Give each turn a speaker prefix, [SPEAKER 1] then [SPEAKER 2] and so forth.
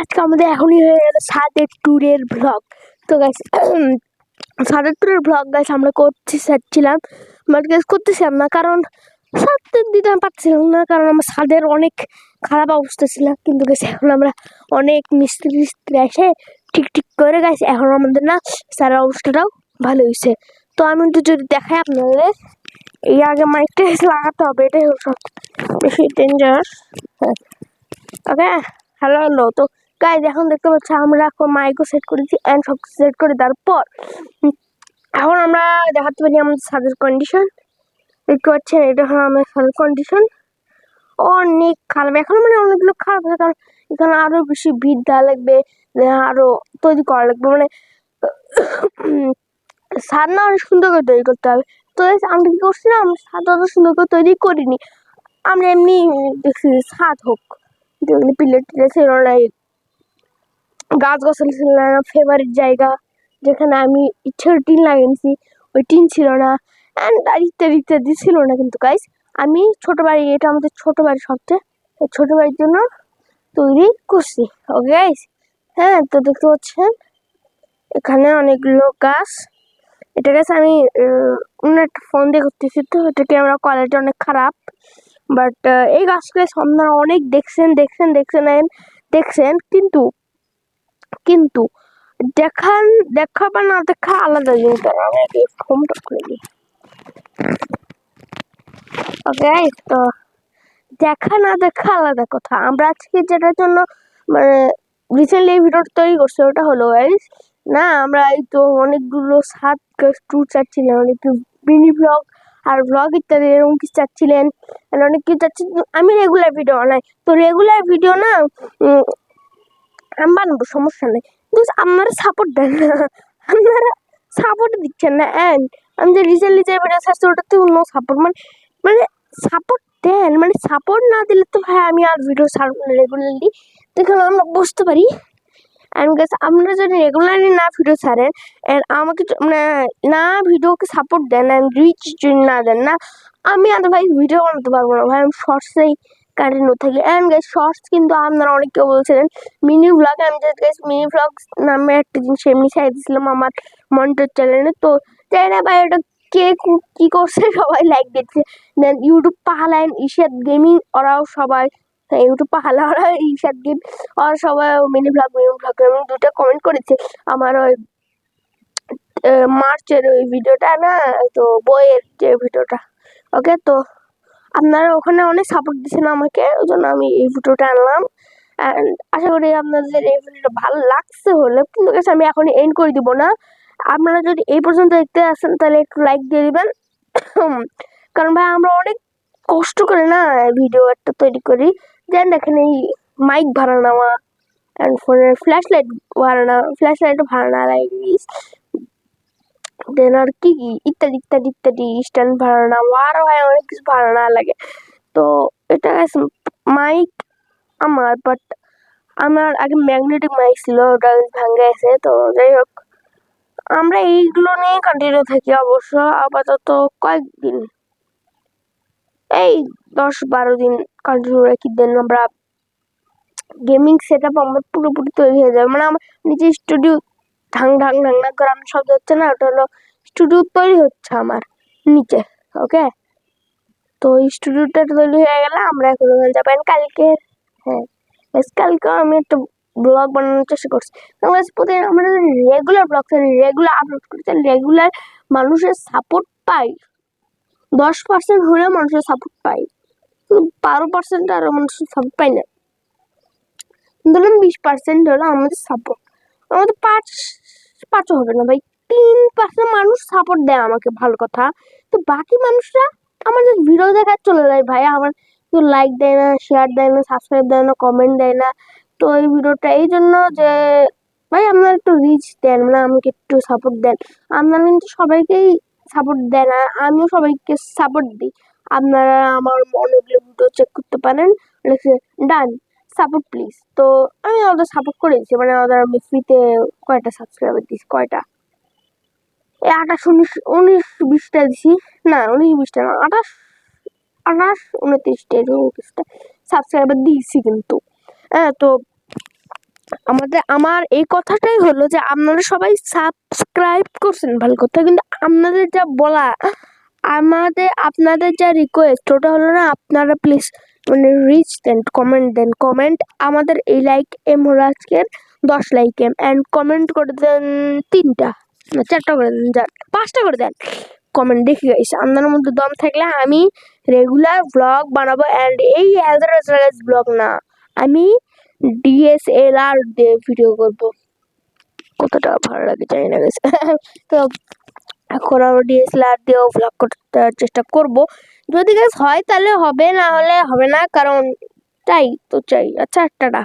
[SPEAKER 1] আজকে আমাদের এখনই হয়ে গেল সাদের ট্যুরের ব্লগ তো গাছ সাদের ট্যুরের ব্লগ গাছ আমরা করতে চাচ্ছিলাম বাট গাছ করতেছিলাম না, কারণ সাথে দিতে আমি পারছিলাম না, কারণ আমার সাদের অনেক খারাপ অবস্থা ছিল। কিন্তু গেছে এখন আমরা অনেক মিস্ত্রি মিস্ত্রি এসে ঠিক ঠিক করে গেছে এখন আমাদের না সারা অবস্থাটাও ভালো হয়েছে। তো আমি তো যদি দেখাই আপনাদের, এই আগে মাইকটা লাগাতে হবে, এটাই বেশি ডেঞ্জার হ্যাঁ ওকে হ্যালো হ্যালো তো গাইজ এখন দেখতে পাচ্ছি, আমরা এখন মাইকও সেট করেছি অ্যান্ড সব সেট করে দেওয়ার পর এখন আমরা দেখাতে পারি আমাদের সাদের কন্ডিশন দেখতে পাচ্ছেন, এটা হলো আমাদের ছাদের কন্ডিশন অনেক খারাপ, এখন মানে অনেকগুলো খারাপ আছে, কারণ এখানে আরও বেশি ভিড় দেওয়া লাগবে দেন আরও তৈরি করা লাগবে মানে ছাদ না অনেক সুন্দর করে তৈরি করতে হবে। তো আমরা কি করছি না আমরা ছাদ অত সুন্দর করে তৈরি করিনি। আমরা এমনি দেখছি ছাদ হোক পিলার টিলার ছিল এই গাছ গাছালি ছিল না ফেভারিট জায়গা যেখানে আমি ইচ্ছে টিন লাগিয়েছি, ওই টিন ছিল না। অ্যান্ড ইত্যাদি ইত্যাদি ছিল না কিন্তু গাইস আমি ছোট বাড়ি, এটা আমাদের ছোট বাড়ি সবচেয়ে ছোট বাড়ির জন্য তৈরি করছি ওকে গাইস হ্যাঁ তো দেখতে পাচ্ছেন, এখানে অনেকগুলো গাছ এটা গাছ আমি অন্য একটা ফোন দিয়ে করতেছি তো, এটা ক্যামেরা কোয়ালিটি অনেক খারাপ? বাট এই গাছগুলো আপনারা অনেক দেখছেন দেখছেন দেখছেন দেখছেন, কিন্তু কিন্তু দেখান দেখা বা না, দেখা আলাদা জিনিস। আমি আগে ফোনটা খুলে দিই। ওকে তো দেখা না, দেখা আলাদা কথা। আমরা আজকে যেটার জন্য মানে রিসেন্টলি ভিডিওটা তৈরি করছি, ওটা হলো গাইস না, আমরা এই তো অনেকগুলো সাত ট্যুর চাচ্ছিলাম অনেক মিনি ব্লগ আর ব্লগ ইত্যাদি, এরকম কিছু চাচ্ছিলেন। আর অনেক কিছু চাচ্ছি, আমি রেগুলার ভিডিও বানাই। তো রেগুলার ভিডিও না আমি বানাবো সমস্যা নেই। কিন্তু আপনারা সাপোর্ট দেন না। আপনারা সাপোর্ট দিচ্ছেন না। অ্যান্ড আমি যে রিসেন্টলি যে ভিডিও ছাড়ছি ওটাতে অন্য সাপোর্ট মানে মানে সাপোর্ট দেন মানে সাপোর্ট না দিলে তো ভাই আমি আর ভিডিও ছাড়বো না রেগুলারলি দেখুন আমরা বুঝতে পারি। অ্যান্ড গাছ আপনারা যদি রেগুলারলি না ভিডিও ছাড়েন অ্যান্ড আমাকে মানে না ভিডিওকে সাপোর্ট দেন অ্যান্ড রিচ যদি না দেন, না, আমি আর ভাই ভিডিও বানাতে পারব না। ভাই, আমি শর্টসেই কন্টিনিউ থাকি। অ্যান্ড গাইস শর্টস কিন্তু আপনারা অনেক বলছিলেন মিনি ভ্লগ আমি জাস্ট গাইস মিনি ভ্লগ নামে একটা জিনিস এমনি ছাই দিয়েছিলাম আমার মনিটর চ্যানেলে তো জানি না ভাই ওটা কে কু- করছে সবাই লাইক দিচ্ছে। দেন ইউটিউব পাহালাইন ইশাদ গেমিং ওরাও সবাই হ্যাঁ, ইউটিউব পাহালা ওরা ইশাদ গেম ওরা সবাই মিনি ভ্লগ মিনি ভ্লগ আমি দুটো কমেন্ট করেছে। আমার ওই মার্চের ওই ভিডিওটা না তো বইয়ের যে ভিডিওটা ওকে তো আপনারা ওখানে অনেক সাপোর্ট দিচ্ছেন আমাকে ওই জন্য আমি এই ভিডিওটা আনলাম। অ্যান্ড আশা করি আপনাদের এই ভিডিওটা ভালো লাগছে হলে কিন্তু গেছে আমি এখন এন্ড করে দিব না। আপনারা যদি এই পর্যন্ত দেখতে আসেন, তাহলে একটু লাইক দিয়ে দিবেন। কারণ ভাই, আমরা অনেক কষ্ট করে না ভিডিও একটা তৈরি করি। দেন দেখেন এই মাইক ভাড়া নেওয়া অ্যান্ড ফোনের ফ্ল্যাশ লাইট ভাড়া না ফ্ল্যাশ লাইটও ভাড়া না লাগে দেন আর কি কি ইত্যাদি ইত্যাদি ইত্যাদি স্ট্যান্ড ভাড়া নেওয়া আরও ভাই অনেক কিছু ভাড়া না লাগে। তো এটা মাইক আমার বাট আমার আগে ম্যাগনেটিক মাইক ছিল, ওটা ভাঙে গেছে তো যাই হোক। আমরা এইগুলো নিয়ে কন্টিনিউ থাকি অবশ্য, আপাতত কয়েকদিন। এই দশ বারো দিন কন্টিনিউ রাখি দেন আমরা গেমিং সেট আপ আমার পুরোপুরি তৈরি হয়ে যাবে। মানে আমার নিজের স্টুডিও ঢাং ঢাং ঢাং ঢাং করে আমার শব্দ হচ্ছে না, ওটা হলো স্টুডিও তৈরি হচ্ছে আমার, নিচে ওকে তো স্টুডিওটা তৈরি হয়ে গেলে আমরা এখন ওখানে যাবেন কালকে হ্যাঁ বেশ কালকেও আমি একটা ব্লগ বানানোর চেষ্টা করছি। প্রতিদিন আমরা যদি রেগুলার ব্লগ রেগুলার আপলোড করি, তাহলে রেগুলার মানুষের সাপোর্ট পাই। দশ পার্সেন্ট হলেও মানুষের সাপোর্ট পাই। বারো পার্সেন্ট আরও মানুষের সাপোর্ট পাই না। ধরলাম বিশ পার্সেন্ট হলো আমাদের সাপোর্ট আমাদের পাঁচ পাঁচও হবে না ভাই। তিন পার্সেন্ট মানুষ সাপোর্ট দেয় আমাকে, ভালো কথা। তো বাকি মানুষরা আমার যে ভিডিও দেখার চলে যায় ভাই। আমার কেউ লাইক দেয় না শেয়ার দেয় না সাবস্ক্রাইব দেয় না কমেন্ট দেয় না। তো এই ভিডিওটা এই জন্য যে ভাই আপনারা একটু রিচ দেন মানে আমাকে একটু সাপোর্ট দেন। আপনারা কিন্তু সবাইকেই সাপোর্ট দেন, আর আমিও সবাইকে সাপোর্ট দিই। আপনারা আমার অনেকগুলো ভিডিও চেক করতে পারেন। ডান সাপোর্ট প্লিজ তো আমি ওদের সাপোর্ট করে দিচ্ছি মানে ওদের আমি ফ্রিতে কয়টা সাবস্ক্রাইবার দিচ্ছি কয়টা? এই আঠাশ, উনিশ উনিশ, বিশটা দিছি না, উনিশ, বিশটা না, আঠাশ আঠাশ, উনত্রিশটা কিছুটা সাবস্ক্রাইবার দিয়েছি কিন্তু। হ্যাঁ তো আমাদের, আমার এই কথাটাই হলো যে আপনারা সবাই সাবস্ক্রাইব করছেন ভালো কথা, কিন্তু আপনাদের যা বলা, আমাদের, আপনাদের যা রিকোয়েস্ট ওটা হলো না আপনারা প্লিজ মানে রিচ দেন কমেন্ট দেন কমেন্ট আমাদের এই লাইক এম হলো আজকের দশ লাইক এম অ্যান্ড কমেন্ট করে দেন তিনটা। না, চারটা করে দেন যান পাঁচটা করে দেন। কমেন্ট দেখে গাইস আপনার মধ্যে দম থাকলে আমি রেগুলার ব্লগ বানাবো। অ্যান্ড এই অ্যালদারাস ব্লগ না, আমি ডিএসএলআর দিয়ে ভিডিও করব। কতটা ভালো লাগে জানি না গেছে তো এখন আমরা ডিএসএলআর দিয়েও ব্লগ করতে চেষ্টা করব। যদি গাছ হয় তাহলে হবে, না হলে হবে না, কারণ তাই তো চাই। আচ্ছা টাটা।